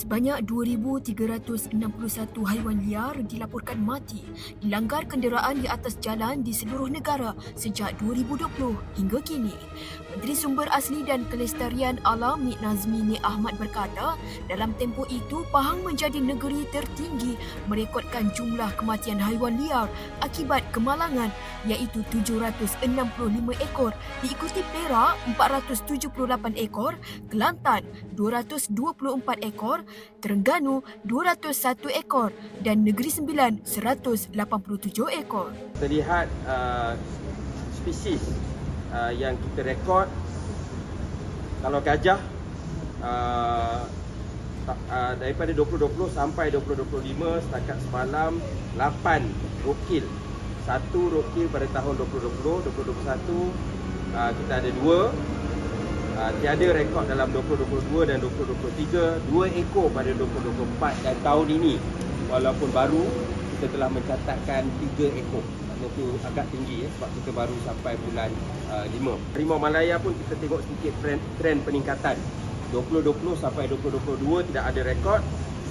Sebanyak 2,361 haiwan liar dilaporkan mati dilanggar kenderaan di atas jalan di seluruh negara sejak 2020 hingga kini. Menteri Sumber Asli dan Kelestarian Alam Nik Nazmi Nik Ahmad berkata, dalam tempoh itu Pahang menjadi negeri tertinggi merekodkan jumlah kematian haiwan liar akibat kemalangan iaitu 765 ekor diikuti Perak 478 ekor, Kelantan 224 ekor, Terengganu 201 ekor dan Negeri Sembilan 187 ekor. terlihat uh, spesies uh, yang kita rekod. Kalau gajah uh, uh, daripada 2020 sampai 2025 setakat semalam 8 rokil. Satu rokil pada tahun 2020 2021 uh, kita ada dua uh, tiada rekod dalam 2022 dan 2023 dua ekor pada 2024 dan tahun ini. Walaupun baru kita telah mencatatkan tiga ekor. Maknanya tu agak tinggi ya sebab kita baru sampai bulan uh, 5 Harimau Malaya pun kita tengok sedikit trend, trend peningkatan. 2020 sampai 2022 tidak ada rekod.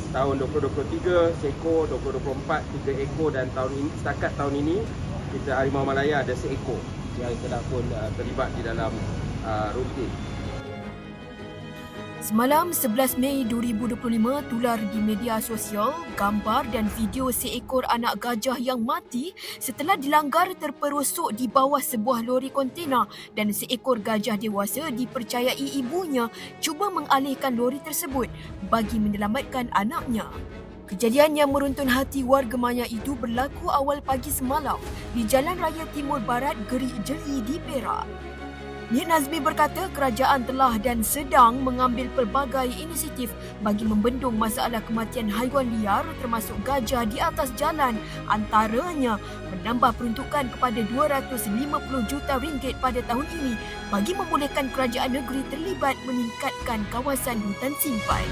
Tahun 2023 seekor. 2024 tiga ekor. Dan tahun ini setakat tahun ini kita Harimau Malaya ada seekor yang telah pun uh, terlibat di dalam uh, rutin Semalam 11 Mei 2025 tular di media sosial gambar dan video seekor anak gajah yang mati setelah dilanggar terperosok di bawah sebuah lori kontena dan seekor gajah dewasa dipercayai ibunya cuba mengalihkan lori tersebut bagi menyelamatkan anaknya. Kejadian yang meruntun hati warga Maya itu berlaku awal pagi semalam di Jalan Raya Timur Barat Gerik Jeli di Perak. Nik Nazmi berkata kerajaan telah dan sedang mengambil pelbagai inisiatif bagi membendung masalah kematian haiwan liar termasuk gajah di atas jalan antaranya menambah peruntukan kepada 250 juta ringgit pada tahun ini bagi membolehkan kerajaan negeri terlibat meningkatkan kawasan hutan simpan.